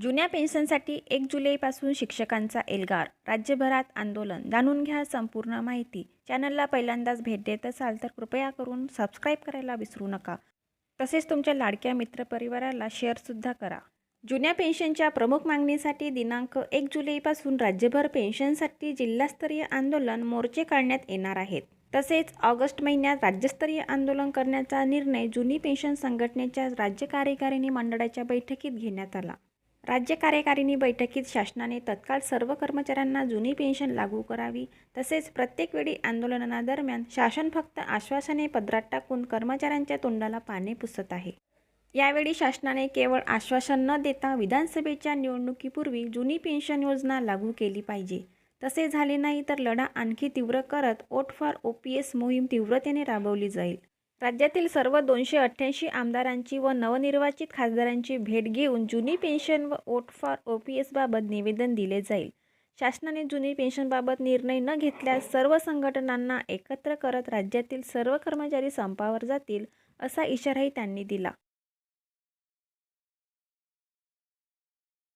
जुन्या पेन्शनसाठी एक जुलैपासून शिक्षकांचा एल्गार. राज्यभरात आंदोलन. जाणून घ्या संपूर्ण माहिती. चॅनलला पहिल्यांदाच भेट देत असाल तर कृपया करून सबस्क्राईब करायला विसरू नका. तसेच तुमच्या लाडक्या मित्रपरिवाराला शेअरसुद्धा करा. जुन्या पेन्शनच्या प्रमुख मागणीसाठी दिनांक एक जुलैपासून राज्यभर पेन्शनसाठी जिल्हास्तरीय आंदोलन मोर्चे काढण्यात येणार आहेत. तसेच ऑगस्ट महिन्यात राज्यस्तरीय आंदोलन करण्याचा निर्णय जुनी पेन्शन संघटनेच्या राज्य कार्यकारिणी मंडळाच्या बैठकीत घेण्यात आला. राज्य कार्यकारिणी बैठकीत शासनाने तत्काळ सर्व कर्मचाऱ्यांना जुनी पेन्शन लागू करावी. तसेच प्रत्येक वेळी आंदोलनादरम्यान शासन फक्त आश्वासने पदरात टाकून कर्मचाऱ्यांच्या तोंडाला पाने पुसत आहे. यावेळी शासनाने केवळ आश्वासन न देता विधानसभेच्या निवडणुकीपूर्वी जुनी पेन्शन योजना लागू केली पाहिजे. तसे झाले नाही तर लढा आणखी तीव्र करत vote for O P S मोहीम तीव्रतेने राबवली जाईल. राज्यातील सर्व दोनशे अठ्ठ्याऐंशी आमदारांची व नवनिर्वाचित खासदारांची भेट घेऊन जुनी पेन्शन व ओट फॉर ओ पी एसबाबत निवेदन दिले जाईल. शासनाने जुनी पेन्शनबाबत निर्णय न घेतल्यास सर्व संघटनांना एकत्र करत राज्यातील सर्व कर्मचारी संपावर जातील असा इशाराही त्यांनी दिला.